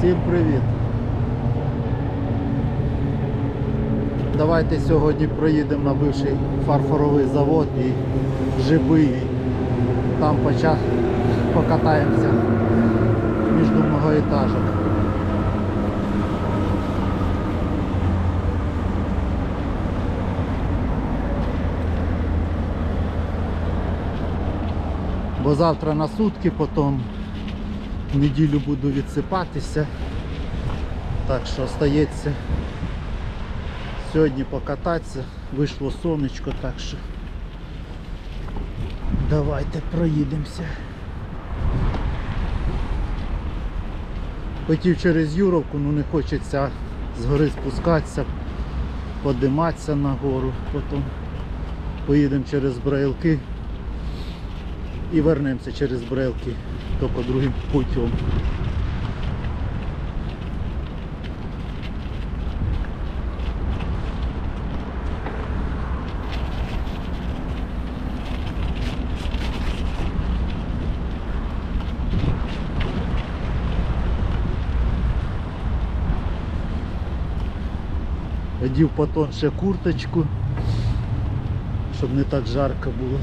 Всім привіт! Давайте сьогодні проїдемо на бивший фарфоровий завод і Жибиї. Там поча... покатаємося між многоетажок. Бо завтра на сутки, потім неділю буду відсипатися. Так що остається сьогодні покататися. Вийшло сонечко, так що давайте проїдемося. Хотів через Юровку, ну не хочеться з гори спускатися, подиматися на гору, потім поїдемо через Браїлки і вернемося через Брелки, тільки другим путем. Одів потонше курточку, щоб не так жарко було.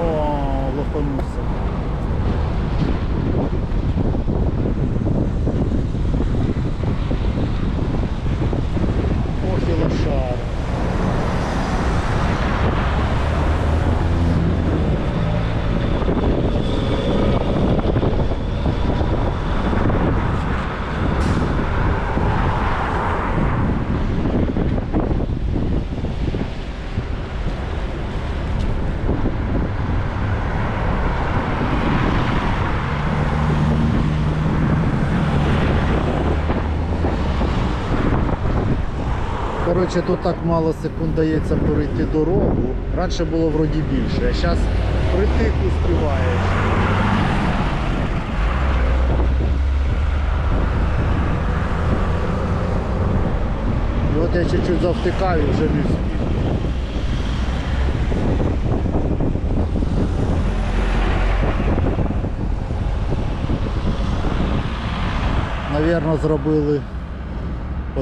Oo, Allah korumasın. Коротше, тут так мало секунд дається перейти дорогу. Раніше було вроді більше, а зараз притик успіваєш. І от я чуть-чуть завтикаю, вже не встиг. Навірно, зробили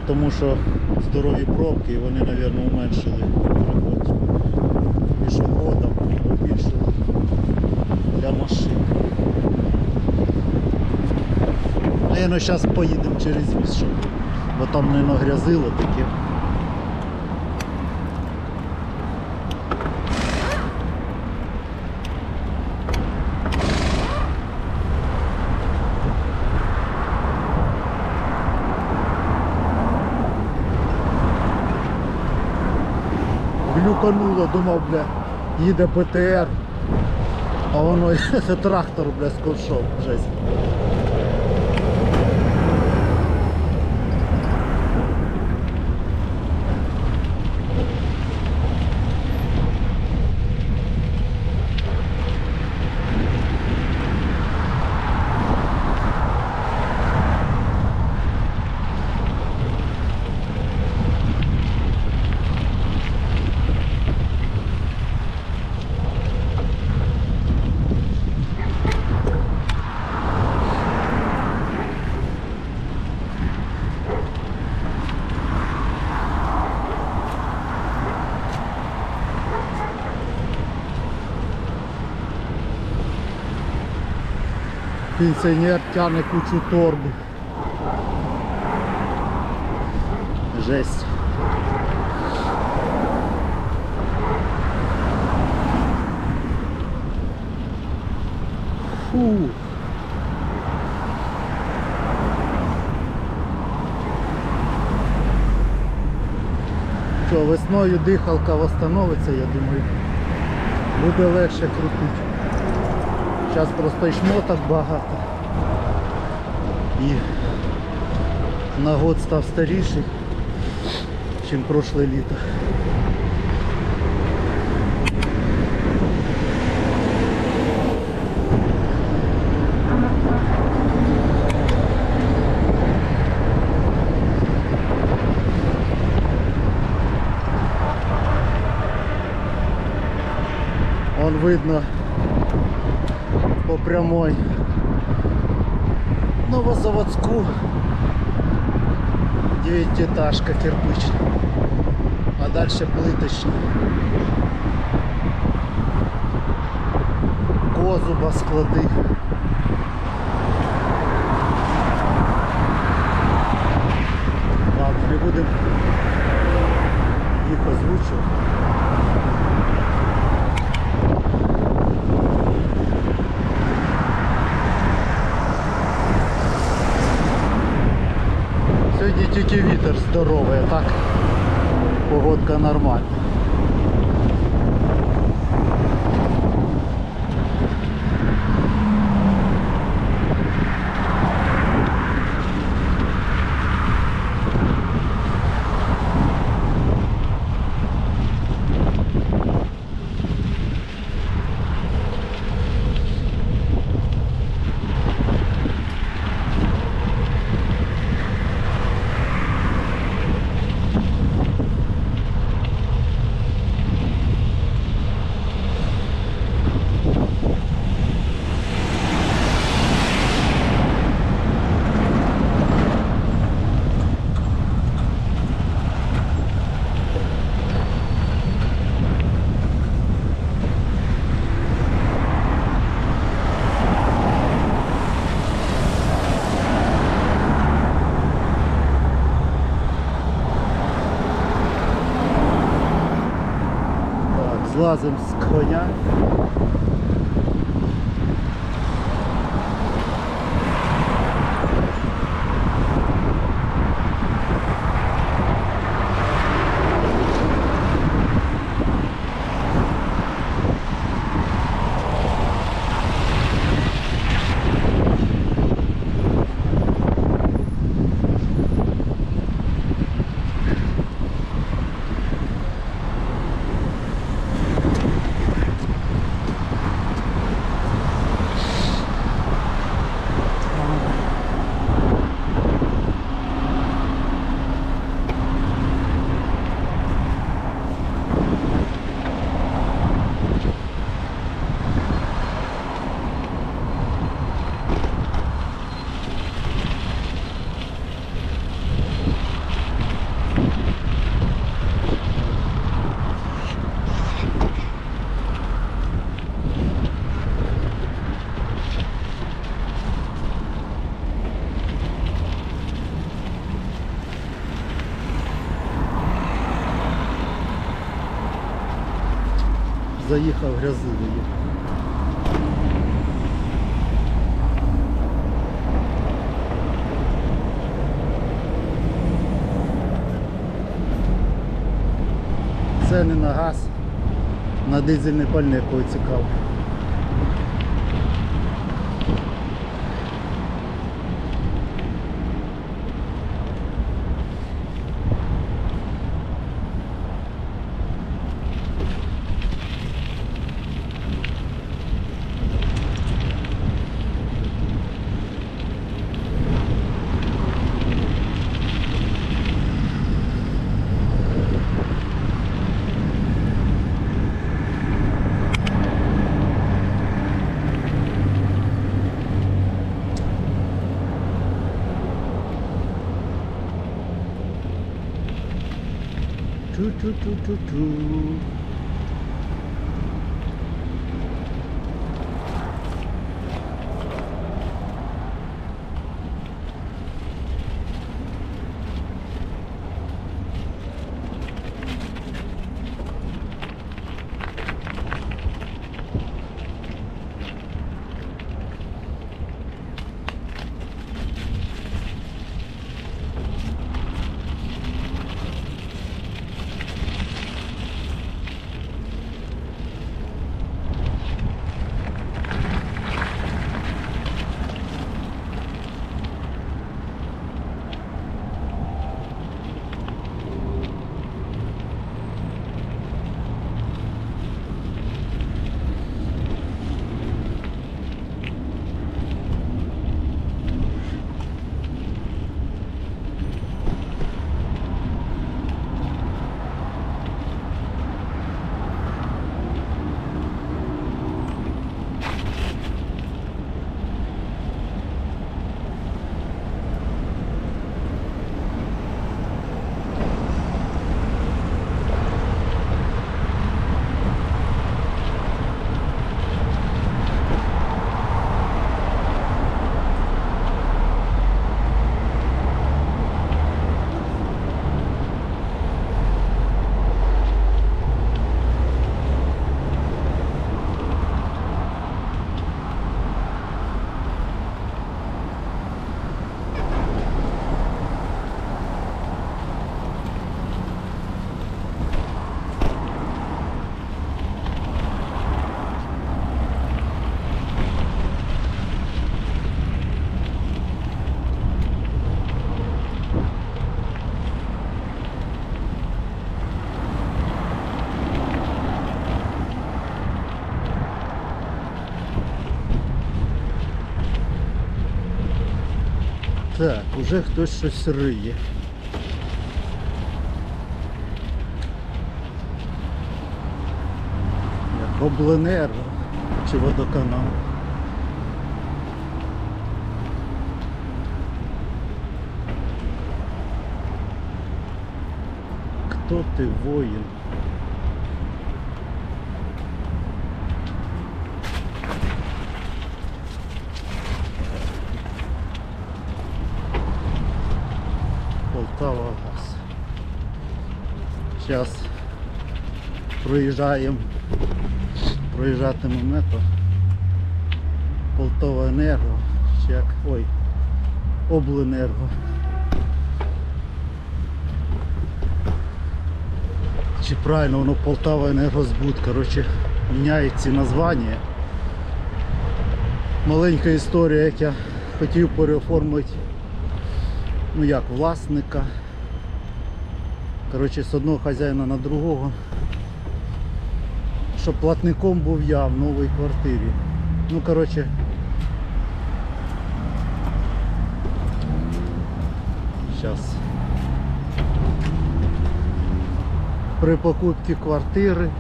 тому що здорові пробки вони, мабуть, уменшили проход. пішоходам, більше для машин. Наверно, зараз поїдемо через міст, бо там не нагрязило таке. Глюкануло, думав, бля, їде ПТР, а воно трактор, бля, з жесть. Пенсіонер тягне кучу торби. Жесть. Фу. Що, весною дихалка восстановиться, я думаю, буде легше крутити. Зараз просто і шмоток багато. І на год став старіший, ніж прошле літо. Вон видно прямой. Новозаводску. Девятиэтажка кирпичная а дальше плиточная Козуба склади ладно не будемо їх озвучувати Тільки вітер здоровий, так погодка нормальна. Так, злазимо з заїхав грязливий. Це не на газ, на дизельне пальне кого цікаво. do do do do. Так, уже хтось щось риє. Як обленерго чи водоканал. Кто ты воин? Полтава газ. Зараз проїжджаємо, проїжджатимемо мето. Полтава енерго, чи як, ой, обленерго. Чи правильно воно Полтава енергозбут, коротше, міняють ці названня. Маленька історія, як я хотів переоформити ну як, власника. Коротше, з одного хазяїна на другого. Щоб платником був я в новій квартирі. Ну, коротше. Зараз. При покупці квартири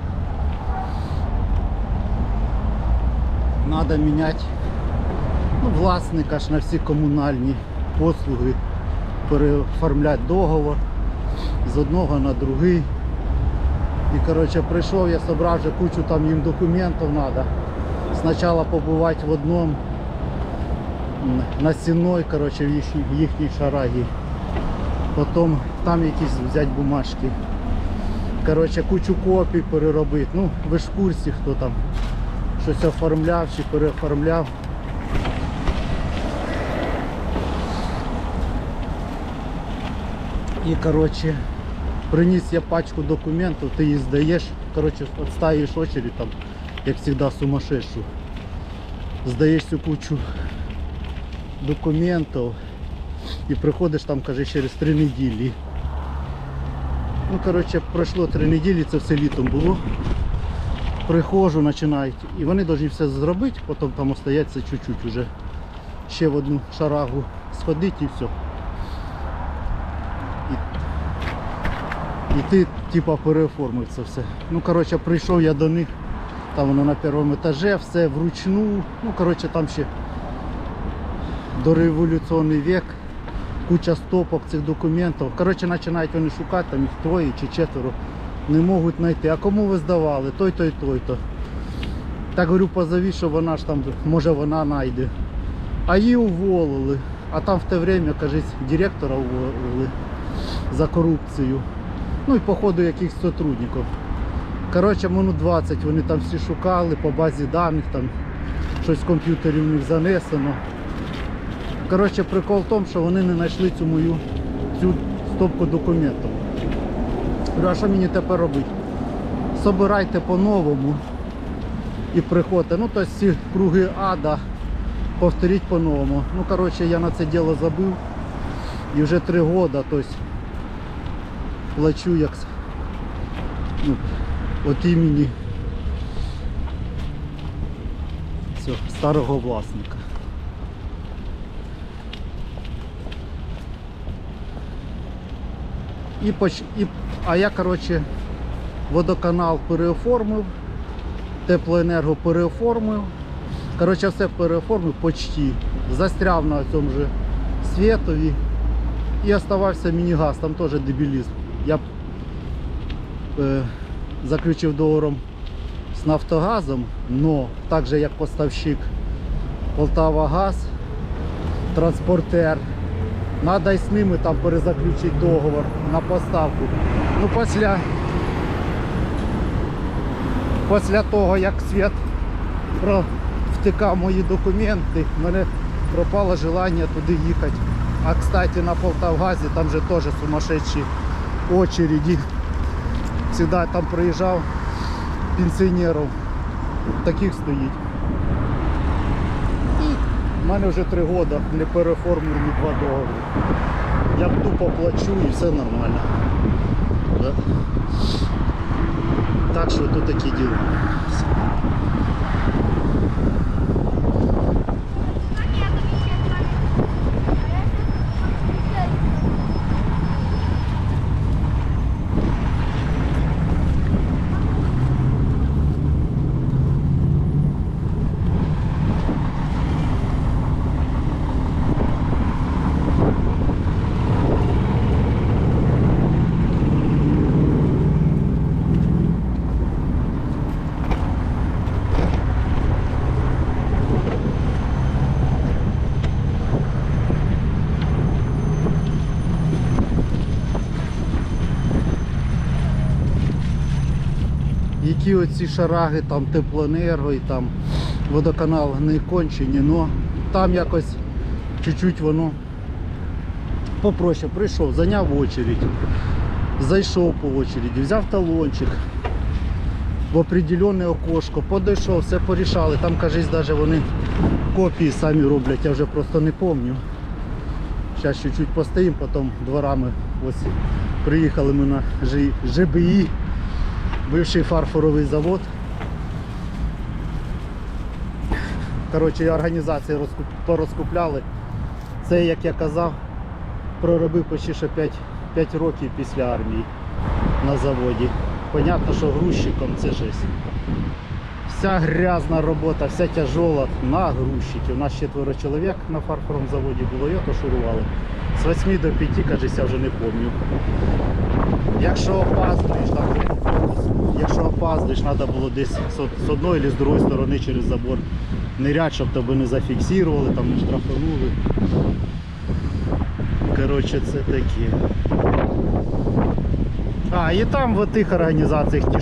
треба міняти ну, власника ж на всі комунальні послуги переоформляти договор з одного на другий. І коротше прийшов, я зібрав вже кучу там їм документів треба. Спочатку побувати в одному на стіной, коротше, в їхній, в їхній шарагі. Потім там якісь взяти бумажки. Коротше, кучу копій переробити. Ну, ви ж в курсі, хто там щось оформляв чи переоформляв. І коротше, приніс я пачку документів, ти її здаєш, коротше, відстаєш очередь там, як завжди, сумасшедшу. Здаєш цю кучу документів і приходиш там, каже, через три неділі. Ну, коротше, пройшло три неділі, це все літом було. Приходжу, починають. І вони повинні все зробити, потім там остається чуть-чуть уже. Ще в одну шарагу сходити і все. І ти типа переоформив це все. Ну, коротше, прийшов я до них, там воно на першому етажі, все вручну. Ну, коротше, там ще дореволюційний вік, куча стопок цих документів. Коротше, починають вони шукати, там їх троє чи четверо не можуть знайти. А кому ви здавали? Той, той, той, то. Так говорю, позови, що вона ж там, може вона знайде. А її уволили. А там в те время, кажуть, директора уволили за корупцію. Ну і походу якихось сотрудників. Коротше, минут 20 вони там всі шукали по базі даних, там щось в комп'ютері в них занесено. Коротше, прикол в тому, що вони не знайшли цю мою цю стопку документів. А що мені тепер робити? Собирайте по-новому і приходьте. Ну, тобто ці круги ада повторіть по-новому. Ну, коротше, я на це діло забив. І вже три роки, тобто плачу як ну, от імені цього старого власника. І, поч... і... А я, коротше, водоканал переоформив, теплоенерго переоформив. Коротше, все переоформив почти. Застряв на цьому же світові. І оставався мінігаз, там теж дебілізм. Я е, заключив договором з Нафтогазом, но так же як поставщик Полтава Газ, транспортер. І з ними там перезаключити договор на поставку. Ну, після, після того, як світ втикав мої документи, в мене пропало желання туди їхати. А кстати на Полтавгазі там же теж сумасшедші очереди. Всегда там приїжджав пенсіонерів. Таких стоїть. В мене вже три роки не переоформлені два договори. Я тупо плачу і все нормально. Да? Так що тут такі діла. Які оці шараги, там теплоенерго і там водоканал не кончені, но там якось чуть-чуть воно попроще. Прийшов, зайняв очередь, зайшов по очереді, взяв талончик в определенне окошко, подійшов, все порішали. Там, кажись, навіть вони копії самі роблять, я вже просто не пам'ятаю. Зараз чуть-чуть постоїмо, потім дворами ось приїхали ми на ЖБІ бивший фарфоровий завод. Коротше, організації розкуп... порозкупляли. Це, як я казав, проробив почти що 5, 5 років після армії на заводі. Понятно, що грузчиком це жесть. Вся грязна робота, вся тяжола на грузчики. У нас четверо чоловік на фарфоровому заводі було, то шурували. З 8 до 5, кажись, я вже не пам'ятаю. Якщо опаздуєш, там якщо опаздуєш, треба було десь з- одної чи з другої сторони через забор нирять, щоб тебе не зафіксували, там не штрафанули. Коротше, це таке. А, і там в тих організаціях ті,